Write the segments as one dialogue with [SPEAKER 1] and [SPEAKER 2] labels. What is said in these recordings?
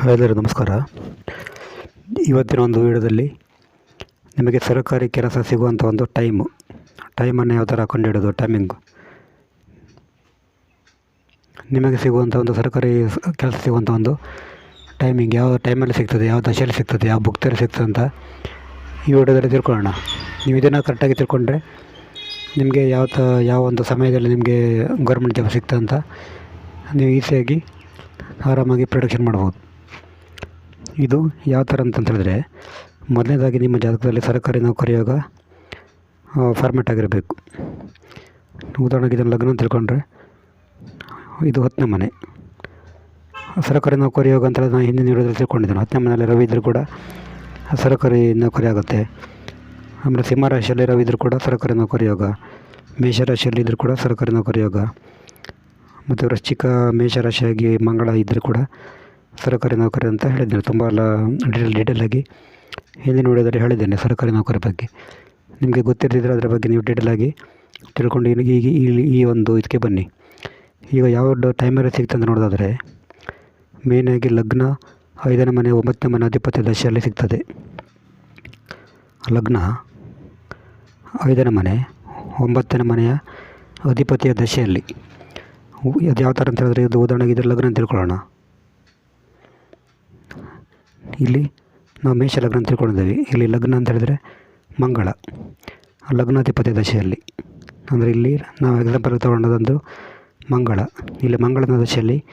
[SPEAKER 1] Hi ನಮಸ್ಕಾರ. ಇವತ್ತಿನ ಒಂದು ವಿಡಿಯೋದಲ್ಲಿ ನಿಮಗೆ ಸರ್ಕಾರಿ ಕೆಲಸ ಸಿಗುವಂಥ ಒಂದು ಟೈಮು ಟೈಮನ್ನು ಯಾವ ಥರ ಕಂಡುಹಿಡೋದು ಟೈಮಿಂಗು ನಿಮಗೆ ಸಿಗುವಂಥ ಒಂದು ಸರ್ಕಾರಿ ಕೆಲಸ ಸಿಗುವಂಥ ಒಂದು ಟೈಮಿಂಗ್ ಯಾವ ಟೈಮಲ್ಲಿ ಸಿಗ್ತದೆ, ಯಾವ ದಶೆಯಲ್ಲಿ ಸಿಗ್ತದೆ, ಯಾವ ಬುಕ್ತಲ್ಲಿ ಸಿಗ್ತದೆ ಅಂತ ಈ ವಿಡಿಯೋದಲ್ಲಿ ತಿಳ್ಕೊಳ್ಳೋಣ. ನೀವು ಇದನ್ನು ಕರೆಕ್ಟಾಗಿ ತಿಳ್ಕೊಂಡ್ರೆ ನಿಮಗೆ ಯಾವ ತ, ಯಾವ ಒಂದು ಸಮಯದಲ್ಲಿ ನಿಮಗೆ ಗೌರ್ಮೆಂಟ್ ಜಾಬ್ ಸಿಗ್ತದೆ ಅಂತ ನೀವು ಈಸಿಯಾಗಿ ಆರಾಮಾಗಿ ಪ್ರೊಡಕ್ಷನ್ ಮಾಡ್ಬೋದು. ಇದು ಯಾವ ಥರ ಅಂತ ಹೇಳಿದ್ರೆ, ಮೊದಲನೇದಾಗಿ ನಿಮ್ಮ ಜಾತಕದಲ್ಲಿ ಸರ್ಕಾರಿ ನೌಕರಿಯೋಗ ಫಾರ್ಮೆಟ್ ಆಗಿರಬೇಕು. ಉದಾಹರಣೆಗೆ ಇದನ್ನು ಲಗ್ನ ತಿಳ್ಕೊಂಡ್ರೆ, ಇದು ಹತ್ತನೇ ಮನೆ. ಸರ್ಕಾರಿ ನೌಕರಿ ಯೋಗ ಅಂತ ನಾನು ಹಿಂದಿನ ವಿಡಿಯೋದಲ್ಲಿ ತಿಳ್ಕೊಂಡಿದ್ದೇನೆ. ಹತ್ತನೇ ಮನೆಯಲ್ಲಿ ರವಿ ಇದ್ದರೂ ಕೂಡ ಸರ್ಕಾರಿ ನೌಕರಿ ಆಗುತ್ತೆ. ಆಮೇಲೆ ಸಿಂಹ ರಾಶಿಯಲ್ಲಿ ರವಿ ಇದ್ದರೂ ಕೂಡ ಸರ್ಕಾರಿ ನೌಕರಿ ಯೋಗ. ಮೇಷರಾಶಿಯಲ್ಲಿ ಇದ್ದರೂ ಕೂಡ ಸರ್ಕಾರಿ ನೌಕರಿ ಯೋಗ. ಮತ್ತು ವೃಶ್ಚಿಕ ಮೇಷರಾಶಿಯಾಗಿ ಮಂಗಳ ಇದ್ದರೂ ಕೂಡ ಸರ್ಕಾರಿ ನೌಕರಿ ಅಂತ ಹೇಳಿದ್ದೇನೆ. ತುಂಬ ಎಲ್ಲ ಡೀಟೇಲ್ ಡೀಟೇಲಾಗಿ ಹಿಂದಿನ ವಿಡಿಯೋದಲ್ಲಿ ಹೇಳಿದ್ದೇನೆ ಸರ್ಕಾರಿ ನೌಕರಿ ಬಗ್ಗೆ. ನಿಮಗೆ ಗೊತ್ತಿರದಿದ್ದರೆ ಅದರ ಬಗ್ಗೆ ನೀವು ಡೀಟೇಲಾಗಿ ತಿಳ್ಕೊಂಡು ಈಗ ಇಲ್ಲಿ ಈ ಒಂದು ಇದಕ್ಕೆ ಬನ್ನಿ. ಈಗ ಯಾವ ಟೈಮಲ್ಲಿ ಸಿಗ್ತದೆ ನೋಡೋದಾದರೆ ಮೇಯ್ನಾಗಿ ಲಗ್ನ ಐದನೇ ಮನೆ, ಒಂಬತ್ತನೇ ಮನೆ ಅಧಿಪತಿ ದಶೆಯಲ್ಲಿ ಸಿಗ್ತದೆ. ಲಗ್ನ ಐದನೇ ಮನೆ, ಒಂಬತ್ತನೇ ಮನೆಯ ಅಧಿಪತಿಯ ದಶೆಯಲ್ಲಿ. ಅದು ಯಾವ ಥರ ಅಂತ ಹೇಳಿದ್ರೆ ಇದು ಉದಾಹರಣೆಗೆ ಇದ್ರ ಲಗ್ನ ಅಂತ ತಿಳ್ಕೊಳ್ಳೋಣ. ಇಲ್ಲಿ ನಾವು ಮೇಷ ಲಗ್ನ ಅಂತ ತಿಳ್ಕೊಂಡಿದ್ದೀವಿ. ಇಲ್ಲಿ ಲಗ್ನ ಅಂತ ಹೇಳಿದರೆ ಮಂಗಳ ಲಗ್ನಾಧಿಪತಿ ದಶೆಯಲ್ಲಿ. ಅಂದರೆ ಇಲ್ಲಿ ನಾವು ಎಕ್ಸಾಂಪಲ್ ತೊಗೊಂಡದೊಂದು ಮಂಗಳ. ಇಲ್ಲಿ ಮಂಗಳನ ದಶೆಯಲ್ಲಿ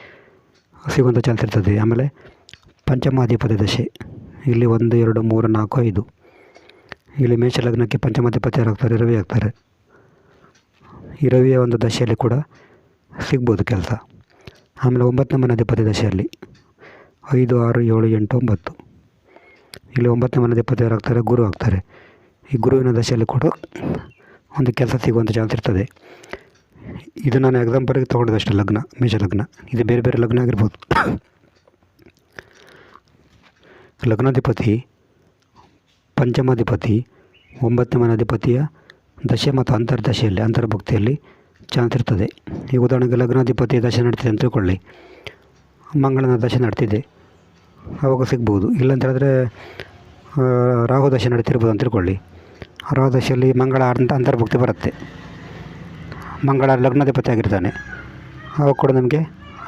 [SPEAKER 1] ಸಿಗುವಂಥ ಚಾನ್ಸ್ ಇರ್ತದೆ. ಆಮೇಲೆ ಪಂಚಮಾಧಿಪತಿ ದಶೆ. ಇಲ್ಲಿ ಒಂದು, ಎರಡು, ಮೂರು, ನಾಲ್ಕು, ಐದು. ಇಲ್ಲಿ ಮೇಷ ಲಗ್ನಕ್ಕೆ ಪಂಚಮಾಧಿಪತಿ ಆಗ್ತಾರೆ ರವಿ ಆಗ್ತಾರೆ. ಈ ರವಿಯ ಒಂದು ದಶೆಯಲ್ಲಿ ಕೂಡ ಸಿಗ್ಬೋದು ಕೆಲಸ. ಆಮೇಲೆ ಒಂಬತ್ತನೇ ಮನೆ ಅಧಿಪತಿ ದಶೆಯಲ್ಲಿ. ಐದು, ಆರು, ಏಳು, ಎಂಟು, ಒಂಬತ್ತು. ಇಲ್ಲಿ ಒಂಬತ್ತನೇ ಮನೆ ಯಾರು ಆಗ್ತಾರೆ ಗುರು ಆಗ್ತಾರೆ ಈ ಗುರುವಿನ ದಶೆಯಲ್ಲಿ ಕೂಡ ಒಂದು ಕೆಲಸ ಸಿಗುವಂಥ ಚಾನ್ಸ್ ಇರ್ತದೆ. ಇದು ನಾನು ಎಕ್ಸಾಂಪಲ್ಗೆ ತೊಗೊಂಡಿದ್ದಷ್ಟೇ, ಲಗ್ನ, ಮೇಷ ಲಗ್ನ. ಇದು ಬೇರೆ ಬೇರೆ ಲಗ್ನ ಆಗಿರ್ಬೋದು. ಲಗ್ನಾಧಿಪತಿ, ಪಂಚಮಾಧಿಪತಿ, ಒಂಬತ್ತನೇ ಮನಾಧಿಪತಿಯ ದಶೆ ಮತ್ತು ಅಂತರ್ದಶೆಯಲ್ಲಿ, ಅಂತರ್ಭುಕ್ತಿಯಲ್ಲಿ ಚಾನ್ಸ್ ಇರ್ತದೆ. ಈ ಉದಾಹರಣೆಗೆ ಲಗ್ನಾಧಿಪತಿ ದಶೆ ನಡೀತದೆ ಅಂತ ತಿಳ್ಕೊಳ್ಳಿ. ಮಂಗಳನ ದಶೆ ನಡ್ತಿದೆ. ಆವಾಗ ಸಿಗ್ಬೋದು. ಇಲ್ಲಂತ ಹೇಳಿದ್ರೆ ಆ, ರಾಹು ದಶೆ ನಡೀತಿರ್ಬೋದು ಅಂತ ತಿಳ್ಕೊಳ್ಳಿ. ರಾಹು ದಶೆಯಲ್ಲಿ ಮಂಗಳ ಅಂತ ಅಂತರ್ಭುಕ್ತಿ ಬರುತ್ತೆ. ಮಂಗಳ ಲಗ್ನಾಧಿಪತಿ ಆಗಿರ್ತಾನೆ. ಆವಾಗ ಕೂಡ ನಮಗೆ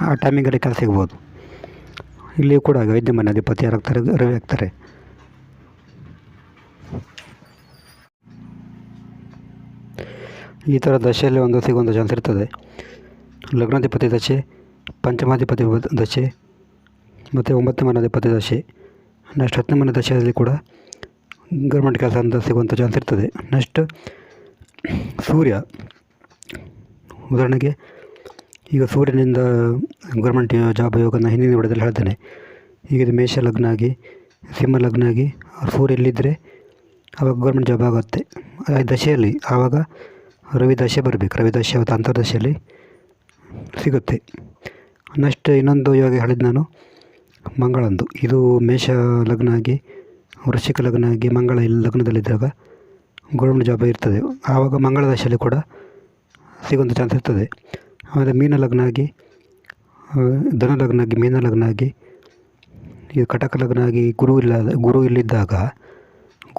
[SPEAKER 1] ಆ ಟೈಮಿಂಗಲ್ಲಿ ಕೆಲಸ ಸಿಗ್ಬೋದು. ಇಲ್ಲಿ ಕೂಡ ಹಾಗೆ ವೈದ್ಯ ಮನೆ ಅಧಿಪತಿ ಯಾರಾಗ್ತಾರೆ ರವಿ ಆಗ್ತಾರೆ. ಈ ಥರ ದಶೆಯಲ್ಲಿ ಒಂದು ಸಿಗುವಂಥ ಚಾನ್ಸ್ ಇರ್ತದೆ. ಲಗ್ನಾಧಿಪತಿ ದಶೆ ಪಂಚಮಾಧಿಪತಿ ದಶೆ ಮತ್ತು ಒಂಬತ್ತನೇ ಮನಾಧಿಪತಿ ದಶೆ. ನೆಕ್ಸ್ಟ್ ಹತ್ತನೇ ಮನೆ ದಶೆಯಲ್ಲಿ ಕೂಡ ಗೌರ್ಮೆಂಟ್ ಕೆಲಸ ಅಂತ ಸಿಗುವಂಥ ಚಾನ್ಸ್ ಇರ್ತದೆ. ನೆಕ್ಸ್ಟ್ ಸೂರ್ಯ. ಉದಾಹರಣೆಗೆ ಈಗ ಸೂರ್ಯನಿಂದ ಗೌರ್ಮೆಂಟ್ ಜಾಬ್ ಯೋಗನ ಹಿಂದಿನ ವಿಡದಲ್ಲಿ ಹೇಳ್ತೇನೆ. ಈಗ ಇದು ಮೇಷ ಲಗ್ನ ಆಗಿ ಸಿಂಹ ಲಗ್ನ ಆಗಿ ಸೂರ್ಯ ಎಲ್ಲಿದ್ದರೆ ಆವಾಗ ಗೌರ್ಮೆಂಟ್ ಜಾಬ್ ಆಗುತ್ತೆ. ಆ ದಶೆಯಲ್ಲಿ ಆವಾಗ ರವಿ ದಶೆ ಬರಬೇಕು. ರವಿ ದಶೆ ಅಂತರ್ದಶೆಯಲ್ಲಿ ಸಿಗುತ್ತೆ. ನೆಕ್ಸ್ಟ್ ಇನ್ನೊಂದು ಇವಾಗ ಹೇಳಿದ್ದು ನಾನು. ಮಂಗಳಂದು. ಇದು ಮೇಷ ಲಗ್ನ ಆಗಿ ವೃಶ್ಚಿಕ ಲಗ್ನ ಆಗಿ ಮಂಗಳ ಇಲ್ಲಿ ಲಗ್ನದಲ್ಲಿದ್ದಾಗ ಗೌರ್ಮೆಂಟ್ ಜಾಬ್ ಇರ್ತದೆ. ಆವಾಗ ಮಂಗಳ ರಾಶಿಯಲ್ಲಿ ಕೂಡ ಸಿಗುವಂಥ ಚಾನ್ಸ್ ಇರ್ತದೆ. ಆಮೇಲೆ ಮೀನ ಲಗ್ನ ಆಗಿ ಧನ ಲಗ್ನ ಆಗಿ ಮೀನ ಲಗ್ನ ಆಗಿ ಈ ಕಟಕ ಲಗ್ನ ಆಗಿ ಗುರು ಇಲ್ಲ ಗುರು ಇಲ್ಲಿದ್ದಾಗ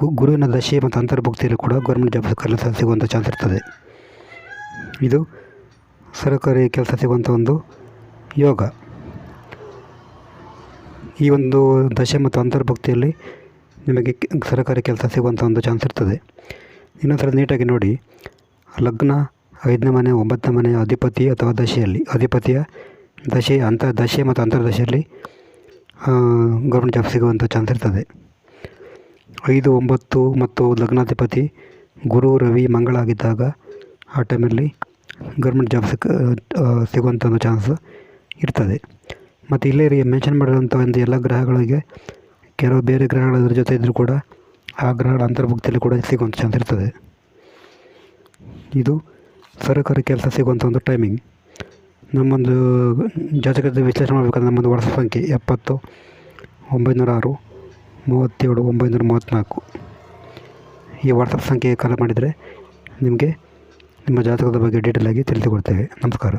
[SPEAKER 1] ಗುರುವಿನ ದಶೆ ಮತ್ತು ಅಂತರ್ಭುಕ್ತಿಯಲ್ಲಿ ಕೂಡ ಗೌರ್ಮೆಂಟ್ ಜಾಬ್ ಕೆಲಸ ಸಿಗುವಂಥ ಚಾನ್ಸ್ ಇರ್ತದೆ. ಇದು ಸರ್ಕಾರಿ ಕೆಲಸ ಸಿಗುವಂಥ ಒಂದು ಯೋಗ. ಈ ಒಂದು ದಶೆ ಮತ್ತು ಅಂತರ್ಭುಕ್ತಿಯಲ್ಲಿ ನಿಮಗೆ ಸರ್ಕಾರಿ ಕೆಲಸ ಸಿಗುವಂಥ ಒಂದು ಚಾನ್ಸ್ ಇರ್ತದೆ. ಇನ್ನೊಂದು ಸಲ ನೀಟಾಗಿ ನೋಡಿ. ಲಗ್ನ ಐದನೇ ಮನೆ, ಒಂಬತ್ತನೇ ಮನೆಯ ಅಧಿಪತಿ ಅಥವಾ ದಶೆಯಲ್ಲಿ, ಅಧಿಪತಿಯ ದಶೆ, ಅಂತ ದಶೆ ಮತ್ತು ಅಂತರ್ದಶೆಯಲ್ಲಿ ಗೌರ್ಮೆಂಟ್ ಜಾಬ್ ಸಿಗುವಂಥ ಚಾನ್ಸ್ ಇರ್ತದೆ. ಐದು, ಒಂಬತ್ತು ಮತ್ತು ಲಗ್ನಾಧಿಪತಿ ಗುರು, ರವಿ, ಮಂಗಳ ಆಗಿದ್ದಾಗ ಆ ಟೈಮಲ್ಲಿ ಗೌರ್ಮೆಂಟ್ ಜಾಬ್ ಸಿಕ್ಕ ಸಿಗುವಂಥ ಒಂದು ಚಾನ್ಸ್ ಇರ್ತದೆ. ಮತ್ತು ಇಲ್ಲೇ ಮೆನ್ಷನ್ ಮಾಡಿದಂಥ ಒಂದು ಎಲ್ಲ ಗ್ರಹಗಳಿಗೆ ಕೆಲವು ಬೇರೆ ಗ್ರಹಗಳ ಜೊತೆ ಇದ್ದರೂ ಕೂಡ ಆ ಗ್ರಹಗಳ ಅಂತರ್ಭುಕ್ತಿಯಲ್ಲಿ ಕೂಡ ಸಿಗುವಂಥ ಚಾನ್ಸ್ ಇರ್ತದೆ. ಇದು ಸರ್ಕಾರಿ ಕೆಲಸ ಸಿಗುವಂಥ ಒಂದು ಟೈಮಿಂಗ್ ನಮ್ಮೊಂದು ಜಾತಕದ ವಿಶ್ಲೇಷಣೆ ಮಾಡಬೇಕಾದ್ರೆ ನಮ್ಮೊಂದು ವಾಟ್ಸಪ್ ಸಂಖ್ಯೆ ಎಪ್ಪತ್ತು ಒಂಬೈನೂರ ಆರು ಮೂವತ್ತೇಳು, ಒಂಬೈನೂರ ಮೂವತ್ತ್ನಾಲ್ಕು. ಈ ವಾಟ್ಸಪ್ ಸಂಖ್ಯೆಗೆ ಕಾಲ್ ಮಾಡಿದರೆ ನಿಮಗೆ ನಿಮ್ಮ ಜಾತಕದ ಬಗ್ಗೆ ಡೀಟೇಲಾಗಿ ತಿಳಿದುಕೊಡ್ತೇವೆ ನಮಸ್ಕಾರ.